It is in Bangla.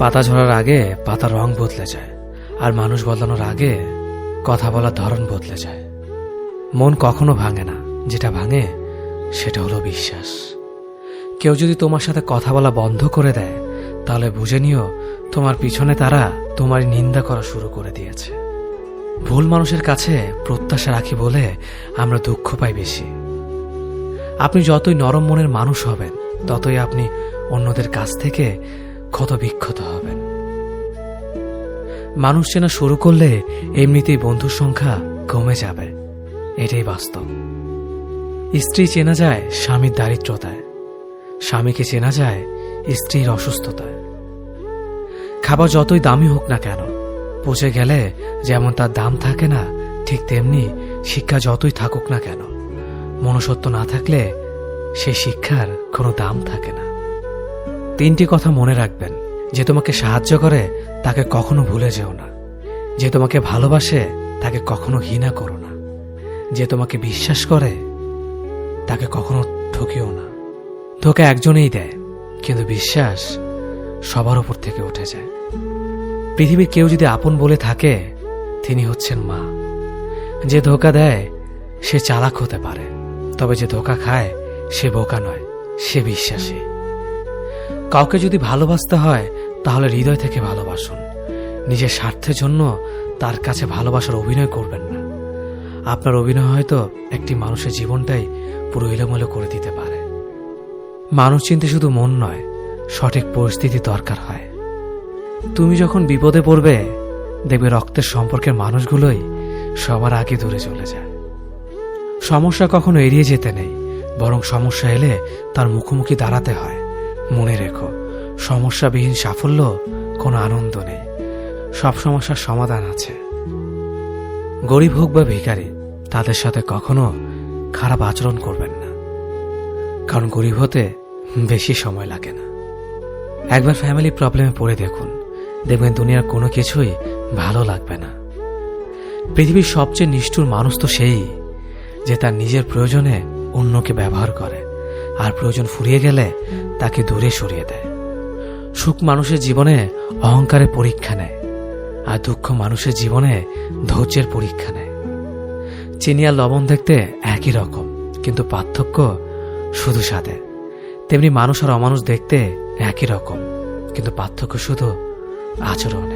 পাতা ঝরার আগে পাতার রং বদলে যায়, আর মানুষ বদলানোর আগে কথা বলার ধরন বদলে যায়। মন কখনো ভাঙে না, যেটা ভাঙে সেটা হলো বিশ্বাস। কেউ যদি তোমার সাথে কথা বলা বন্ধ করে দেয়, তাহলে বুঝে নিও তোমার পিছনে তারা তোমার নিন্দা করা শুরু করে দিয়েছে। ভুল মানুষের কাছে প্রত্যাশা রাখি বলে আমরা দুঃখ পাই বেশি। আপনি যতই নরম মনের মানুষ হবেন, ততই আপনি অন্যদের কাছ থেকে ক্ষত বিক্ষত হবেন। মানুষ চেনা শুরু করলে এমনিতেই বন্ধুর সংখ্যা কমে যাবে। এটাই বাস্তব। স্ত্রী চেনা যায় স্বামীর দারিদ্রতায়। স্বামীকে চেনা যায় স্ত্রীর অসুস্থতায়। খাবার যতই দামি হোক না কেন, পচে গেলে যেমন তার দাম থাকে না, ঠিক তেমনি শিক্ষা যতই থাকুক না কেন, মনুষ্যত্ব না থাকলে সে শিক্ষার কোনো দাম থাকে না। তিনটি কথা মনে রাখবেন। যে তোমাকে সাহায্য করে, তাকে কখনো ভুলে যেও না। যে তোমাকে ভালোবাসে, তাকে কখনো ঘৃণা করো না। যে তোমাকে বিশ্বাস করে, তাকে কখনো ঠকিও না। ধোকা একজনেই দেয়, কিন্তু বিশ্বাস সবার উপর থেকে উঠে যায়। পৃথিবীর কেউ যদি আপন বলে থাকে, তিনি হচ্ছেন মা। যে ধোকা দেয়, সে চালাক হতে পারে। তবে যে ধোকা খায়, সে বোকা নয়, সে বিশ্বাসী। কাউকে যদি ভালোবাসতে হয়, তাহলে হৃদয় থেকে ভালোবাসুন। নিজের স্বার্থের জন্য তার কাছে ভালোবাসার অভিনয় করবেন না। আপনার অভিনয় হয়তো একটি মানুষের জীবনটাই পুরো এলোমেলো করে দিতে পারে। মানুষ চিনতে শুধু মন নয়, সঠিক পরিস্থিতি দরকার হয়। তুমি যখন বিপদে পড়বে, দেখবে রক্তের সম্পর্কের মানুষগুলোই সবার আগে দূরে চলে যায়। সমস্যা কখনো এড়িয়ে যেতে নেই, বরং সমস্যা এলে তার মুখোমুখি দাঁড়াতে হয়। মনে রেখো, সমস্যাবিহীন সাফল্য কোনো আনন্দ নেই। সব সমস্যার সমাধান আছে। গরিব হোক বা ভিখারি, তাদের সাথে কখনো খারাপ আচরণ করবেন না। কারণ গরিব হতে বেশি সময় লাগে না। একবার ফ্যামিলি প্রবলেমে পড়ে দেখুন, দেখবেন দুনিয়ার কোনো কিছুই ভালো লাগবে না। পৃথিবীর সবচেয়ে নিষ্ঠুর মানুষ তো সেই, যে তার নিজের প্রয়োজনে অন্যকে ব্যবহার করে। আর প্রয়োজন ফুরিয়ে গেলে তাকে দূরে সরিয়ে দেয়। সুখ মানুষের জীবনে অহংকারের পরীক্ষা নেয়, আর দুঃখ মানুষের জীবনে ধৈর্যের পরীক্ষা নেয়। চিনি আর লবণ দেখতে একই রকম, কিন্তু পার্থক্য শুধু স্বাদে। তেমনি মানুষ আর অমানুষ দেখতে একই রকম, কিন্তু পার্থক্য শুধু আচরণে।